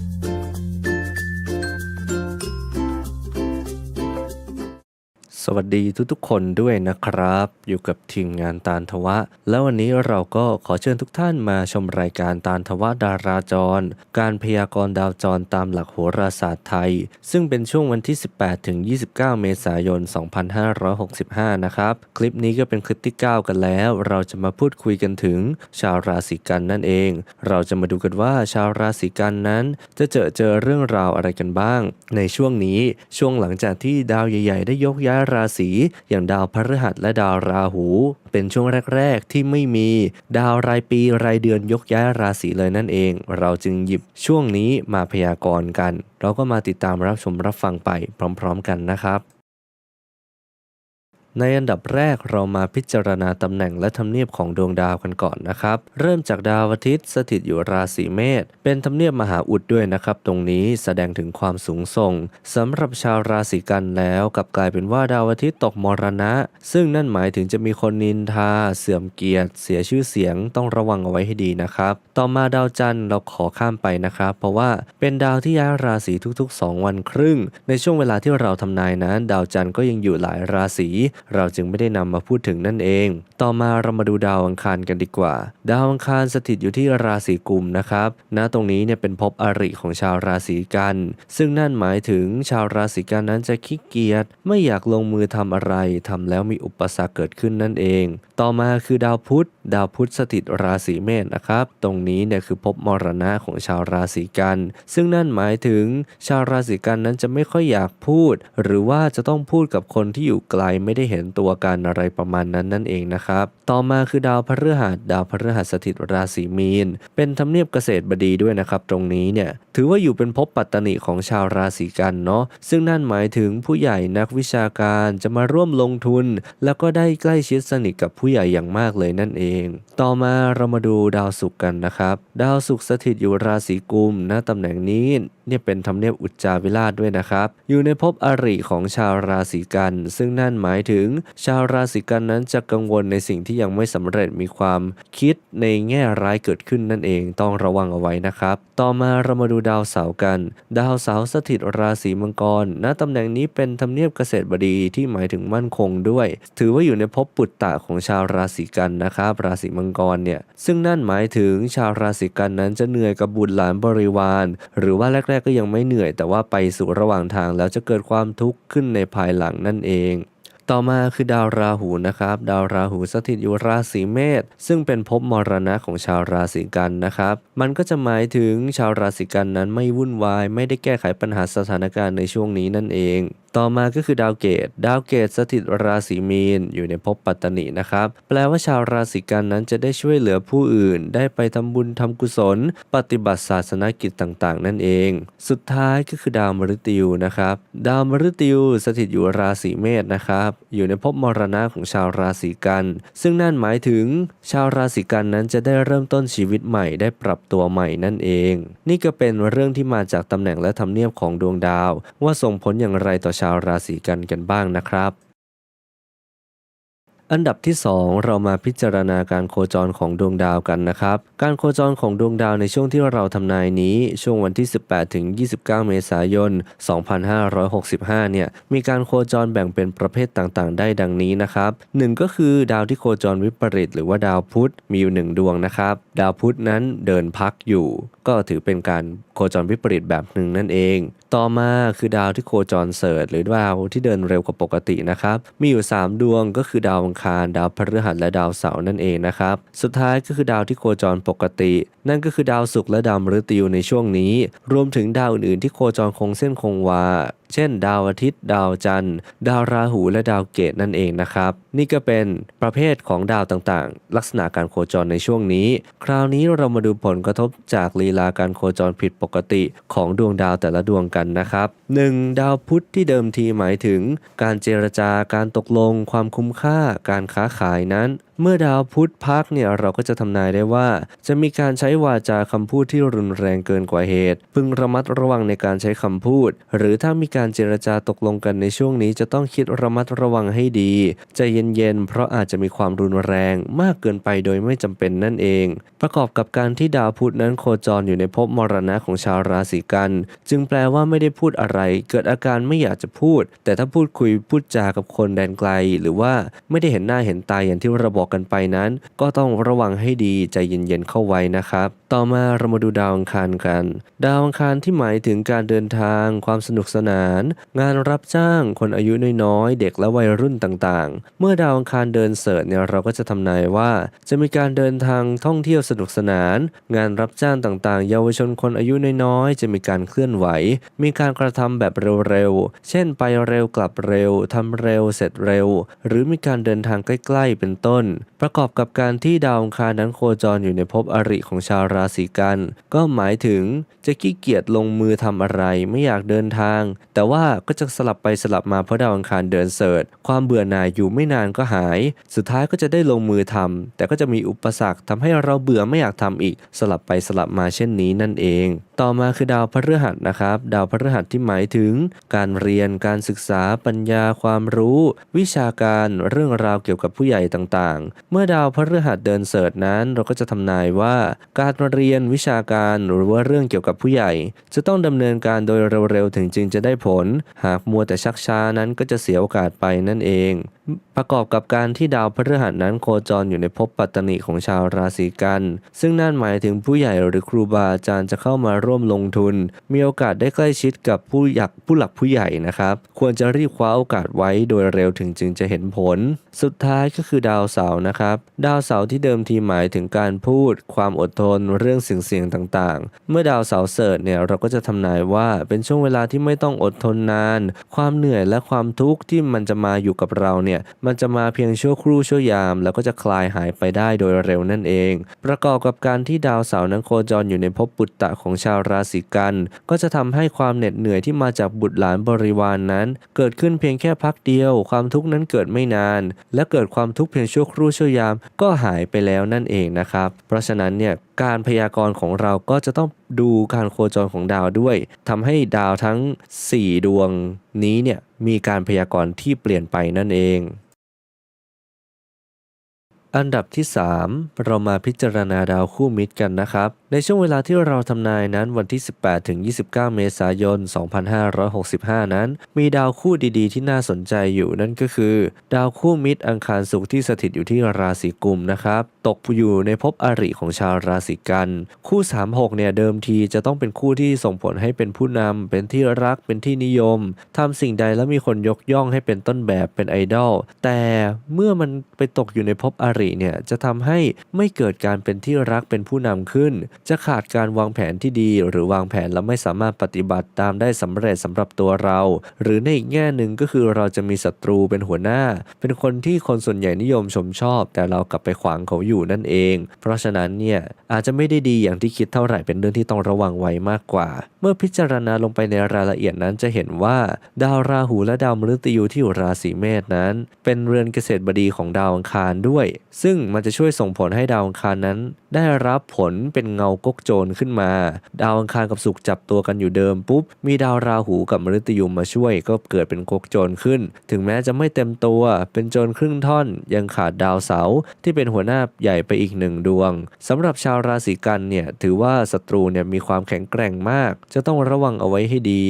Thank you. สวัสดีทุกๆคนด้วยนะครับ อยู่กับทีมงานตาลทวะ แล้ววันนี้เราก็ขอเชิญทุกท่านมาชมรายการตาลทวะดาราจร การพยากรณ์ดาวจรตามหลักโหราศาสตร์ไทย ซึ่งเป็นช่วงวันที่ 18 ถึง 29 เมษายน 2565 นะครับ คลิปนี้ก็เป็นคลิปที่ 9 กันแล้ว เราจะมาพูดคุยกันถึง ชาวราศีกันนั่นเอง เราจะมาดูกันว่าชาวราศีกันนั้น จะเจอเจอเรื่องราวอะไรกันบ้าง ในช่วงนี้ช่วงหลังจากที่ดาวใหญ่ ๆ ได้ยกย้ายราศีอย่างดาวพฤหัสและดาวราหู เป็นช่วงแรก ๆ ที่ไม่มีดาวรายปีรายเดือนยกย้ายราศีเลยนั่นเอง เราจึงหยิบช่วงนี้มาพยากรณ์กัน เราก็มาติดตามรับชมรับฟังไปพร้อม ๆ กันนะครับ ในอันดับแรกเรามาพิจารณาตำแหน่งและทำเนียบของดวงดาวกันก่อนนะครับ เริ่มจากดาวอาทิตย์สถิตอยู่ราศีเมษเป็นทำเนียบมหาอุดด้วยนะครับ ตรงนี้แสดงถึงความสูงส่งสำหรับชาวราศีกันแล้วกับกลายเป็นว่าดาวอาทิตย์ตกมรณะ ซึ่งนั่นหมายถึงจะมีคนนินทา เสื่อมเกียรติ เสียชื่อเสียงต้องระวังเอาไว้ให้ดีนะครับ ต่อมาดาวจันทร์เราขอข้ามไปนะครับ เพราะว่าเป็นดาวที่ย้ายราศีทุกๆ 2 วันครึ่ง ในช่วงเวลาที่เราทำนายนั้น ดาวจันทร์ก็ยังอยู่หลายราศีเราจึงไม่ได้นำมาพูดถึงนั่นเอง ต่อมาเรามาดูดาวอังคารกันดีกว่า ดาวอังคารสถิตอยู่ที่ราศีกุมนะครับณตรงนี้เนี่ยเป็นภพอริของชาวราศีกัน ซึ่งนั่นหมายถึงชาวราศีกันนั้นจะขี้เกียจไม่อยากลงมือทำอะไรทำแล้วมีอุปสรรคเกิดขึ้นนั่นเอง ต่อมาคือดาวพุธ ดาวพุธสถิตราศีเมษนะครับ ตรงนี้เนี่ยคือภพมรณะของชาวราศีกัน ซึ่งนั่นหมายถึงชาวราศีกันนั้นจะไม่ค่อยอยากพูด หรือว่าจะต้องพูดกับคนที่อยู่ไกลไม่ได้เห็นตัวกันอะไรประมาณนั้นนั่นเองนะครับ ต่อมาคือดาวพฤหัสดาวพฤหัสสถิตราศีมีน เป็นทำเนียบเกษตรบดีด้วยนะครับ ตรงนี้เนี่ยถือว่าอยู่เป็นภพปัตตนิของชาวราศีกันเนาะซึ่งนั่นหมายถึงผู้ใหญ่นักวิชาการจะมาร่วมลงทุน แล้วก็ได้ใกล้ชิดสนิทกับผู้ใหญ่อย่างมากเลยนั่นเอง ต่อมาเรามาดูดาวศุกร์กันนะครับ ดาวศุกร์สถิตอยู่ราศีกุมณตำแหน่งนี้ เนี่ยเป็นทำเนียบอุจจาวิราชด้วยนะครับ อยู่ในภพอริของชาวราศีกัน ซึ่งนั่นหมายถึง ชาวราศีกันนั้นจะกังวลในสิ่งที่ยังไม่สำเร็จมีความคิดในแง่ร้ายเกิดขึ้นนั่นเองต้องระวังเอาไว้นะครับ ต่อมาเรามาดูดาวเสาร์กัน ดาวเสาร์สถิตราศีมังกรณตำแหน่งนี้เป็นทำเนียบเกษตรบดีที่หมายถึงมั่นคงด้วย ถือว่าอยู่ในภพปุตตะของชาวราศีกันนะครับราศีมังกรเนี่ยซึ่งนั่นหมายถึงชาวราศีกันนั้นจะเหนื่อยกับบุตรหลานบริวาร หรือว่าแรกกก็ยังไม่เหนื่อยแต่ว่าไปสู่ระหว่างทางแล้วจะเกิดความทุกข์ขึ้นในภายหลังนั่นเอง ต่อมาคือดาวราหูนะครับ ดาวราหูสถิตอยู่ราศีเมษซึ่งเป็นภพมรณะของชาวราศีกันนะครับ มันก็จะหมายถึงชาวราศีกันนั้นไม่วุ่นวาย ไม่ได้แก้ไขปัญหาสถานการณ์ในช่วงนี้นั่นเอง ต่อมาก็คือดาวเกต ดาวเกตสถิตราศีมีนอยู่ในภพปัตตนินะครับ แปลว่าชาวราศีกันนั้นจะได้ช่วยเหลือผู้อื่น ได้ไปทำบุญทำกุศล ปฏิบัติศาสนกิจต่างๆ นั่นเอง สุดท้ายก็คือดาวมฤตยูนะครับ ดาวมฤตยูสถิตอยู่ราศีเมษนะครับ อยู่ในภพมรณะของชาวราศีกัน ซึ่งนั่นหมายถึง ชาวราศีกันนั้นจะได้เริ่มต้นชีวิตใหม่ได้ปรับตัวใหม่นั่นเอง นี่ก็เป็นเรื่องที่มาจากตำแหน่งและทำเนียบของดวงดาว ว่าส่งผลอย่างไรต่อชาวราศีกันกันบ้างนะครับ อันดับที่ 2 เรามาพิจารณาการโคจรของดวงดาวกันนะครับ การโคจรของดวงดาวในช่วงที่เราทำนายนี้ช่วงวันที่ 18 ถึง 29 เมษายน 2565 เนี่ยมีการโคจรแบ่งเป็นประเภทต่างๆ ได้ดังนี้นะครับหนึ่งก็คือดาวที่โคจรวิปริตหรือว่าดาวพุธมีอยู่หนึ่งดวงนะครับ ดาวพุธนั้นเดินพักอยู่ ก็ถือเป็นการ คจรวิปริตแบบหนึ่งนั่นเอง ต่อมาคือดาวที่โคจรเสริฐหรือดาวที่เดินเร็วกว่าปกตินะครับ มีอยู่ 3 ดวงก็คือดาวอังคาร ดาวพฤหัสและดาวเสาร์นั่นเองนะครับ สุดท้ายก็คือดาวที่โคจรปกติ นั่นก็คือดาวศุกร์และดาวมฤตยูในช่วงนี้ รวมถึงดาวอื่นๆที่โคจรคงเส้นคงวา เช่น ดาวอาทิตย์ ดาวจันทร์ ดาวราหูและดาวเกตนั่นเองนะครับ นี่ก็เป็นประเภทของดาวต่างๆ ลักษณะการโคจรในช่วงนี้ คราวนี้เรามาดูผลกระทบจากลีลาการโคจรผิดปกติของดวงดาวแต่ละดวงกันนะครับ 1. ดาวพุธที่เดิมทีหมายถึง การเจรจาการตกลง ความคุ้มค่า การค้าขายนั้น เมื่อดาวพุธพักเนี่ยเราก็จะทำนายได้ว่า จะมีการใช้วาจาคำพูดที่รุนแรงเกินกว่าเหตุ พึงระมัดระวังในการใช้คำพูด หรือถ้ามีการเจรจาตกลงกันในช่วงนี้จะต้องคิดระมัดระวังให้ดีใจเย็นๆเพราะอาจจะมีความรุนแรงมากเกินไปโดยไม่จำเป็นนั่นเอง ประกอบกับการที่ดาวพุธนั้นโคจรอยู่ในภพมรณะของชาวราศีกัน จึงแปลว่าไม่ได้พูดอะไร เกิดอาการไม่อยากจะพูด แต่ถ้าพูดคุยพูดจากับคนแดนไกล หรือว่าไม่ได้เห็นหน้าเห็นตาอย่างที่เราบอกกันไปนั้น ก็ต้องระวังให้ดีใจเย็นๆเข้าไว้นะครับ ต่อมาเรามาดูดาวอังคารกัน ดาวอังคารที่หมายถึงการเดินทาง ความสนุกสนาน งานรับจ้าง คนอายุน้อยๆเด็กและวัยรุ่นต่างๆ เมื่อดาวอังคารเดินเสิร์ชเนี่ยเราก็จะทำนายว่า จะมีการเดินทางท่องเที่ยวสนุกสนาน งานรับจ้างต่างๆ เยาวชนคนอายุน้อยๆจะมีการเคลื่อนไหว มีการกระทำแบบเร็วๆ เช่นไปเร็วกลับเร็วทำเร็วเสร็จเร็ว หรือมีการเดินทางใกล้ ๆ เป็นต้นประกอบกับการที่ดาวอังคารนั้นโคจรอยู่ในภพอริของชาวราศีกัน ก็หมายถึงจะขี้เกียจลงมือทำอะไรไม่อยากเดินทาง แต่ว่าก็จะสลับไปสลับมาเพราะดาวอังคารเดินเสิร์ชความเบื่อหน่ายอยู่ไม่นานก็หาย สุดท้ายก็จะได้ลงมือทำแต่ก็จะมีอุปสรรคทำให้เราเบื่อไม่อยากทำอีก สลับไปสลับมาเช่นนี้นั่นเอง ต่อมาคือดาวพฤหัสนะครับ ดาวพฤหัสที่หมายถึง การเรียนการศึกษาปัญญาความรู้ วิชาการเรื่องราวเกี่ยวกับผู้ใหญ่ต่างๆ เมื่อดาวพฤหัสเดินเสิร์ชนั้น เราก็จะทำนายว่า การเรียนวิชาการหรือว่าเรื่องเกี่ยวกับผู้ใหญ่ จะต้องดำเนินการโดยเร็วๆถึงจึงจะได้ผล หากมัวแต่ชักช้านั้นก็จะเสียโอกาสไปนั่นเอง ประกอบกับการที่ดาวพฤหัสนั้นโคจรอยู่ในภพปัตตนิของชาวราศีกัน ซึ่งนั่นหมายถึงผู้ใหญ่หรือครูบาอาจารย์จะเข้ามาร่วมลงทุน มีโอกาสได้ใกล้ชิดกับผู้หยักผู้หลักผู้ใหญ่นะครับ ควรจะรีบคว้าโอกาสไว้โดยเร็วถึงจึงจะเห็นผล สุดท้ายก็คือดาวเสาร์นะครับ ดาวเสาร์ที่เดิมทีหมายถึงการพูด ความอดทนเรื่องเสี่ยงๆต่างๆ เมื่อดาวเสาร์เสิร์ชเนี่ยเราก็จะทำนายว่าเป็นช่วงเวลาที่ไม่ต้องอดทนนาน ความเหนื่อยและความทุกข์ที่มันจะมาอยู่กับเราเนี่ยมันจะมาเพียงชั่วครู่ชั่วยาม แล้วก็จะคลายหายไปได้โดยเร็วนั่นเอง ประกอบกับการที่ดาวเสาร์นั้นโคจรอยู่ในภพปุตตะของชาวราศีกัน ก็จะทำให้ความเหน็ดเหนื่อยที่มาจากบุตรหลานบริวารนนั้น เกิดขึ้นเพียงแค่พักเดียว ความทุกข์นั้นเกิดไม่นาน และเกิดความทุกข์เพียงชั่วครู่ชั่วยาม ก็หายไปแล้วนั่นเองนะครับ เพราะฉะนั้นเนี่ย การพยากรณ์ของเราก็จะต้องดูการโคจรของดาวด้วยทำให้ดาวทั้ง 4 ดวงนี้เนี่ยมีการพยากรณ์ที่เปลี่ยนไปนั่นเอง อันดับที่ 3 เรามาพิจารณาดาวคู่มิตรกันนะครับ ในช่วงเวลาที่เราทำนายนั้นวันที่ 18 ถึง 29 เมษายน 2565 นั้น มีดาวคู่ดีๆ ที่น่าสนใจอยู่นั่นก็คือ ดาวคู่มิตรอังคารศุกร์ที่สถิตอยู่ที่ราศีกุมนะครับ ตกอยู่ในภพอริของชาวราศีกัน คู่ 36 เนี่ยเดิมทีจะต้องเป็นคู่ที่ส่งผลให้เป็นผู้นำเป็นที่รักเป็นที่นิยมทำสิ่งใดแล้วมีคนยกย่องให้เป็นต้นแบบเป็นไอดอลแต่เมื่อมันไปตกอยู่ในภพอริเนี่ยจะทำให้ไม่เกิดการเป็นที่รักเป็นผู้นำขึ้นจะขาดการวางแผนที่ดี หรือวางแผนแล้วไม่สามารถปฏิบัติตามได้สำเร็จสำหรับตัวเรา หรือในอีกแง่หนึ่งก็คือเราจะมีศัตรูเป็นหัวหน้า เป็นคนที่คนส่วนใหญ่นิยมชมชอบ แต่เรากลับไปขวางเขาอยู่นั่นเอง เพราะฉะนั้นเนี่ยอาจจะไม่ได้ดีอย่างที่คิดเท่าไหร่เป็นเรื่องที่ต้องระวังไว้มากกว่า เมื่อพิจารณาลงไปในรายละเอียดนั้นจะเห็นว่า ดาวราหูและดาวมฤตยูที่อยู่ราศีเมษนั้น เป็นเรือนเกษตรบดีของดาวอังคารด้วย ซึ่งมันจะช่วยส่งผลให้ดาวอังคารนั้น ได้รับผลเป็นเงากกโจรขึ้นมา ดาวอังคารกับศุกร์จับตัวกันอยู่เดิมปุ๊บ มีดาวราหูกับมฤตยูมาช่วยก็เกิดเป็นกกโจรขึ้น ถึงแม้จะไม่เต็มตัวเป็นโจรครึ่งท่อน ยังขาดดาวเสาร์ที่เป็นหัวหน้าใหญ่ไปอีกหนึ่งดวงสำหรับชาวราศีกันเนี่ยถือว่าศัตรูเนี่ยมีความแข็งแกร่งมาก จะต้องระวังเอาไว้ให้ดี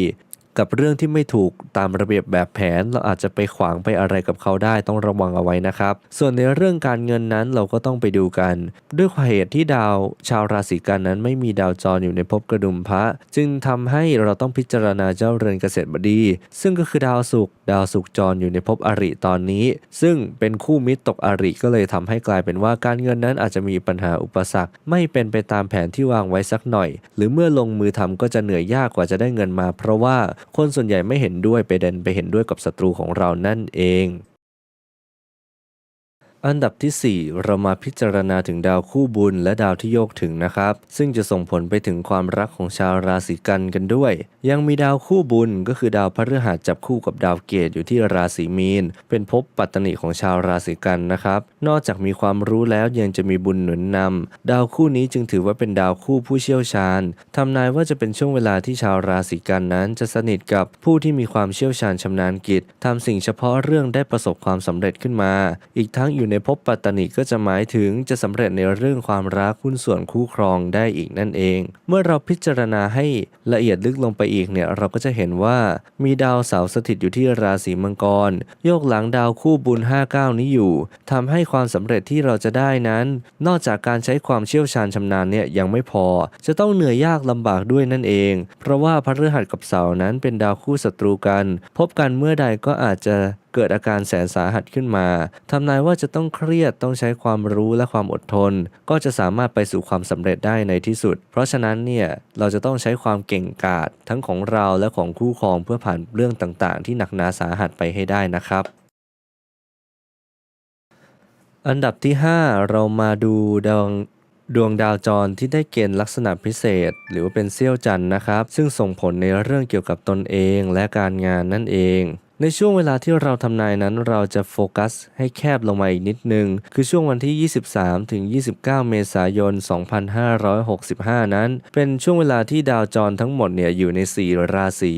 กับเรื่องที่ไม่ถูกตามระเบียบแบบแผน เราอาจจะไปขวางไปอะไรกับเขาได้ต้องระวังเอาไว้นะครับ ส่วนในเรื่องการเงินนั้นเราก็ต้องไปดูกัน ด้วยเหตุที่ดาวชาวราศีกันนั้นไม่มีดาวจรอยู่ในภพกระดุมพระ จึงทำให้เราต้องพิจารณาเจ้าเรือนเกษตรบดี ซึ่งก็คือดาวศุกร์ดาวศุกร์จรอยู่ในภพอริตอนนี้ ซึ่งเป็นคู่มิตรตกอริก็เลยทำให้กลายเป็นว่าการเงินนั้นอาจจะมีปัญหาอุปสรรค ไม่เป็นไปตามแผนที่วางไว้สักหน่อย หรือเมื่อลงมือทำก็จะเหนื่อยยากกว่าจะได้เงินมา เพราะว่าคนส่วนใหญ่ไม่เห็นด้วยไปเดินไปเห็นด้วยกับศัตรูของเรานั่นเอง อันดับทีสี่ 4 เรามาพิจารณาถึงดาวคู่บุญและดาวที่โยกถึงนะครับ ซึ่งจะส่งผลไปถึงความรักของชาวราศีกันกันด้วย ยังมีดาวคู่บุญก็คือดาวพฤหัสจับคู่กับดาวเกตอยู่ที่ราศีมีน เป็นภพปัตตนิของชาวราศีกันนะครับ นอกจากมีความรู้แล้วยังจะมีบุญหนุนนำดาวคู่นี้จึงถือว่าเป็นดาวคู่ผู้เชี่ยวชาญทำนายว่าจะเป็นช่วงเวลาที่ชาวราศีกันนั้น จะสนิทกับผู้ที่มีความเชี่ยวชาญชำนาญกิจทำสิ่งเฉพาะเรื่องได้ประสบความสำเร็จขึ้นมา อีกทั้งอยู่ในภพปัตตนิก็จะหมายถึงจะสำเร็จในเรื่องความรักหุ้นส่วนคู่ครองได้อีกนั่นเอง เมื่อเราพิจารณาให้ละเอียดลึกลงไปอีกเนี่ยเราก็จะเห็นว่ามีดาวเสาสถิตอยู่ที่ราศีมังกร โยกหลังดาวคู่บุญ 59 นี้อยู่ทำให้ความสำเร็จที่เราจะได้นั้น นอกจากการใช้ความเชี่ยวชาญชำนาญเนี่ยยังไม่พอ จะต้องเหนื่อยยากลำบากด้วยนั่นเอง เพราะว่าพระฤหัสกับเสานั้นเป็นดาวคู่ศัตรูกัน พบกันเมื่อใดก็อาจจะ เกิดอาการแสนสาหัสขึ้นมาทำนายว่าจะต้องเครียดต้องใช้ความรู้และความอดทน ก็จะสามารถไปสู่ความสำเร็จได้ในที่สุด เพราะฉะนั้นเนี่ยเราจะต้องใช้ความเก่งกาจทั้งของเราและของคู่ครองเพื่อผ่านเรื่องต่างๆ ที่หนักหนาสาหัสไปให้ได้นะครับอันดับที่ 5 เรามาดูดวงดวงดาวจรที่ได้เกณฑ์ลักษณะพิเศษ หรือว่าเป็นเซี่ยวจันนะครับ ซึ่งส่งผลในเรื่องเกี่ยวกับตนเองและการงานนั่นเอง ในช่วงเวลาที่เราทำนายนั้นเราจะโฟกัสให้แคบลงมาอีกนิดนึง คือช่วงวันที่ 23 ถึง 29 เมษายน 2565 นั้น เป็นช่วงเวลาที่ดาวจรทั้งหมดเนี่ยอยู่ใน 4 ราศี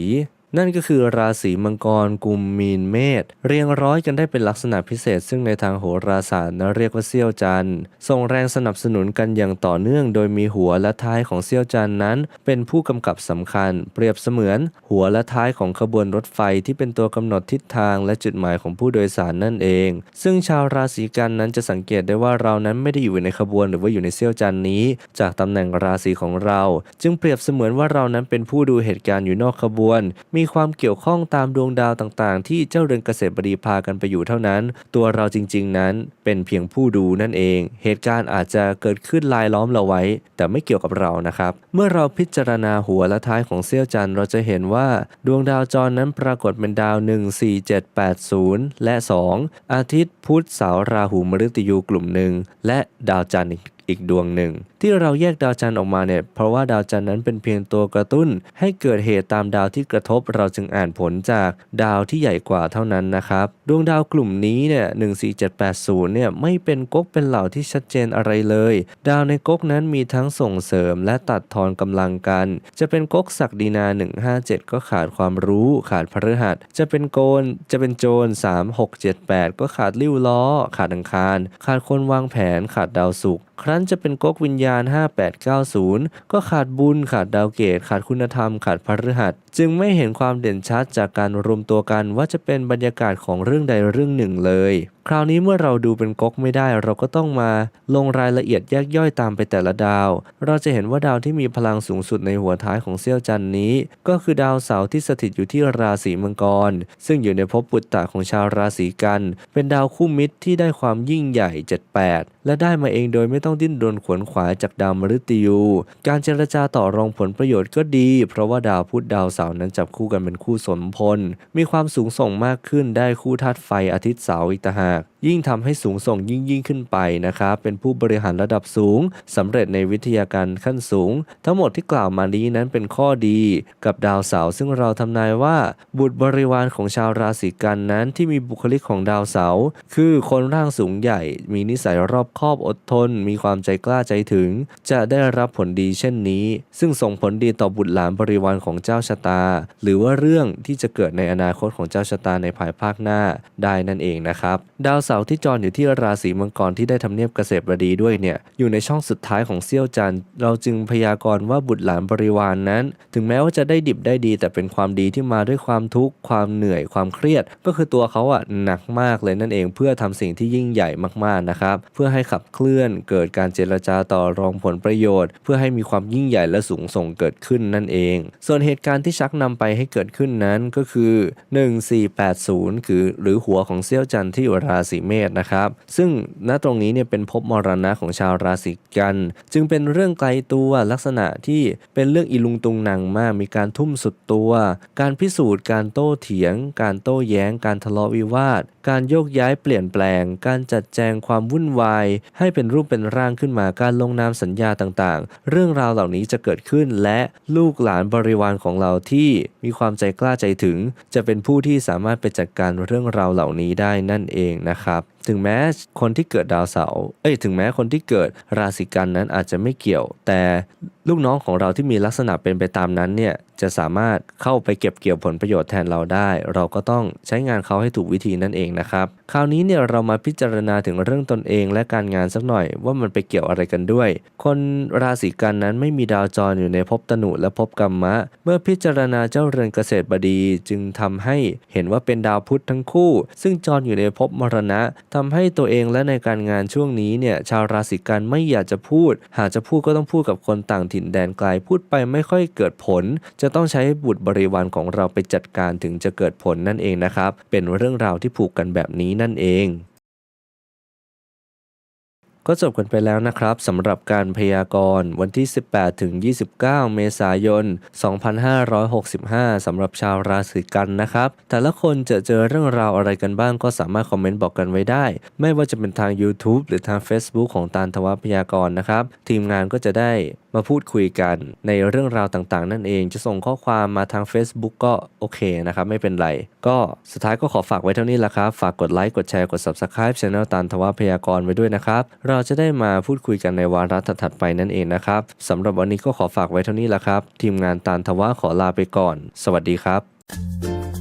นั่นก็คือราศีมังกรกุมมีนเมษเรียงร้อยกันได้เป็นลักษณะพิเศษ ซึ่งในทางโหราศาสตร์นะเรียกว่าเซี่ยวจันทร์ส่งแรงสนับสนุนกันอย่างต่อเนื่อง โดยมีหัวและท้ายของเซี่ยวจันทร์นั้น เป็นผู้กำกับสำคัญ เปรียบเสมือน หัวและท้ายของขบวนรถไฟที่เป็นตัวกำหนดทิศทางและจุดหมายของผู้โดยสารนั่นเอง ซึ่งชาวราศีกันนั้นจะสังเกตได้ว่าเรานั้นไม่ได้อยู่ในขบวนหรือว่าอยู่ในเซี่ยวจันทร์นี้ จากตำแหน่งราศีของเรา จึงเปรียบเสมือนว่าเรานั้นเป็นผู้ดูเหตุการณ์อยู่นอกขบวน มีีความเกี่ยวข้องตามดวงดาวต่างๆ ที่เจ้าเรือนเกษตรบดีพากันไปอยู่เท่านั้น ตัวเราจริงๆนั้นเป็นเพียงผู้ดูนั่นเอง เหตุการณ์อาจจะเกิดขึ้นลายล้อมเราไว้ แต่ไม่เกี่ยวกับเรานะครับ เมื่อเราพิจารณาหัวและท้ายของเซี่ยวจันทร์เราจะเห็นว่าดวงดาวจรนั้นปรากฏเป็นดาว 1 4 7 8 0 และ 2 อาทิตย์พุธเสาร์ราหูมฤตยูกลุ่มหนึ่งและดาวจันทร์อีก อีกดวงหนึ่ง ที่เราแยกดาวจันทร์ออกมาเนี่ยเพราะว่าดาวจันทร์นั้นเป็นเพียงตัวกระตุ้น ให้เกิดเหตุตามดาวที่กระทบเราจึงอ่านผลจากดาวที่ใหญ่กว่าเท่านั้นนะครับ ดวงดาวกลุ่มนี้เนี่ย14780เนี่ยไม่เป็นก๊กเป็นเหล่าที่ชัดเจนอะไรเลย ดาวในก๊กนั้นมีทั้งส่งเสริมและตัดทอนกำลังกัน จะเป็นก๊กศักดินา 157 ก็ขาดความรู้ขาดพฤหัส จะเป็นโกนจะเป็นโจร3678 ก็ขาดลิ้วล้อ ขาดอังคาร ขาดคนวางแผนขาดดาวศุกร์รั้นจะเป็นก๊กวิญญาณ 5890 ก็ขาดบุญ ขาดดาวเกต ขาดคุณธรรม ขาดพฤหัส จึงไม่เห็นความเด่นชัดจากการรวมตัวกันว่าจะเป็นบรรยากาศของเรื่องใดเรื่องหนึ่งเลยคราวนี้เมื่อเราดูเป็นก๊กไม่ได้ เราก็ต้องมาลงรายละเอียดแยกย่อยตามไปแต่ละดาว เราจะเห็นว่าดาวที่มีพลังสูงสุดในหัวท้ายของเซี่ยวจันนี้ ก็คือดาวเสาร์ที่สถิตอยู่ที่ราศีมังกร ซึ่งอยู่ในภพปุตตะของชาวราศีกัน เป็นดาวคู่มิตรที่ได้ความยิ่งใหญ่ 78 และได้มาเองโดยไม่ต้องดิ้นรนขวนขวายจากดาวมฤตยู การเจรจาต่อรองผลประโยชน์ก็ดี เพราะว่าดาวพุธดาวเสาร์นั้นจับคู่กันเป็นคู่สมพล มีความสูงส่งมากขึ้นได้คู่ธาตุไฟอาทิตย์เสาร์อีกต่างหากยิ่งทำให้สูงส่งยิ่งยิ่งขึ้นไปนะครับเป็นผู้บริหารระดับสูงสำเร็จในวิทยาการขั้นสูง ทั้งหมดที่กล่าวมานี้นั้นเป็นข้อดี กับดาวเสาร์ซึ่งเราทำนายว่า บุตรบริวารของชาวราศีกันนั้นที่มีบุคลิกของดาวเสาร์คือคนร่างสูงใหญ่ มีนิสัยรอบคอบอดทน มีความใจกล้าใจถึง จะได้รับผลดีเช่นนี้ ซึ่งส่งผลดีต่อบุตรหลานบริวารของเจ้าชะตา หรือว่าเรื่องที่จะเกิดในอนาคตของเจ้าชะตาในภายภาคหน้าได้นั่นเองนะครับดาวเสาร์ที่จรอยู่ที่ราศีมังกรที่ได้ทำเนียบเกษตรบดีด้วยเนี่ยอยู่ในช่องสุดท้ายของเซี่ยวจันเราจึงพยากรณ์ว่าบุตรหลานบริวารนนั้น ถึงแม้ว่าจะได้ดิบได้ดี แต่เป็นความดีที่มาด้วยความทุกข์ความเหนื่อยความเครียด ก็คือตัวเขาอะหนักมากเลยนั่นเองเพื่อทำสิ่งที่ยิ่งใหญ่มากๆนะครับเพื่อให้ขับเคลื่อนเกิดการเจรจาต่อรองผลประโยชน์ เพื่อให้มีความยิ่งใหญ่และสูงส่งเกิดขึ้นนั่นเอง ส่วนเหตุการณ์ที่ชักนำไปให้เกิดขึ้นนั้นก็คือ 1480 คือหรือหัวของเซี่ยวจันทร์ที่อยู่ราศีเมษนะครับ ซึ่งณตรงนี้เนี่ยเป็นภพมรณะของชาวราศีกัน จึงเป็นเรื่องไกลตัวลักษณะที่เป็นเรื่องอีลุงตุงนางมาก มีการทุ่มสุดตัว การพิสูจน์การโต้เถียง การโต้แย้ง การทะเลาะวิวาท การโยกย้ายเปลี่ยนแปลง การจัดแจงความวุ่นวาย ให้เป็นรูปเป็นร่างขึ้นมาการลงนามสัญญาต่างๆ เรื่องราวเหล่านี้จะเกิดขึ้นและลูกหลานบริวารของเราที่มีความใจกล้าใจถึง จะเป็นผู้ที่สามารถไปจัดการเรื่องราวเหล่านี้ได้นั่นเองนะครับ ถึงแม้คนที่เกิดดาวเสาร์เอ้ยถึงแม้คนที่เกิดราศีกันนั้นอาจจะไม่เกี่ยว แต่ลูกน้องของเราที่มีลักษณะเป็นไปตามนั้นเนี่ยจะสามารถเข้าไปเก็บเกี่ยวผลประโยชน์แทนเราได้ เราก็ต้องใช้งานเขาให้ถูกวิธีนั่นเองนะครับ คราวนี้เนี่ยเรามาพิจารณาถึงเรื่องตนเองและการงานสักหน่อยว่ามันไปเกี่ยวอะไรกันด้วย คนราศีกันนั้นไม่มีดาวจรอยู่ในภพตนุและภพกรรมะ เมื่อพิจารณาเจ้าเรือนเกษตรบดีจึงทำให้เห็นว่าเป็นดาวพุธทั้งคู่ ซึ่งจรอยู่ในภพมรณะทำให้ตัวเองและในการงานช่วงนี้เนี่ยชาวราศีกันไม่อยากจะพูด หากจะพูดก็ต้องพูดกับคนต่างถิ่นแดนไกลพูดไปไม่ค่อยเกิดผล จะต้องใช้บุตรบริวารของเราไปจัดการถึงจะเกิดผลนั่นเองนะครับ เป็นเรื่องราวที่ผูกกันแบบนี้นั่นเอง ก็จบกันไปแล้วนะครับสำหรับการพยากรณ์วันที่ 18ถึง29 เมษายน 2565 สำหรับชาวราศีกันนะครับ แต่ละคนจะเจอเรื่องราวอะไรกันบ้างก็สามารถคอมเมนต์บอกกันไว้ได้ ไม่ว่าจะเป็นทาง YouTube หรือทาง Facebook ของตาลทวพยากรณ์นะครับ ทีมงานก็จะได้ มาพูดคุยกันในเรื่องราวต่างๆ นั่นเองจะส่งข้อความมาทาง Facebook ก็โอเคนะครับ ไม่เป็นไร ก็สุดท้ายก็ขอฝากไว้เท่านี้ละครับ ฝากกดไลค์กดแชร์กด Subscribe Channel ตาลทวพยากรณ์ไว้ด้วยนะครับ เราจะได้มาพูดคุยกันในวาระถัดๆไปนั่นเองนะครับสำหรับวันนี้ก็ขอฝากไว้เท่านี้ละครับ ทีมงานตาลทวะขอลาไปก่อน สวัสดีครับ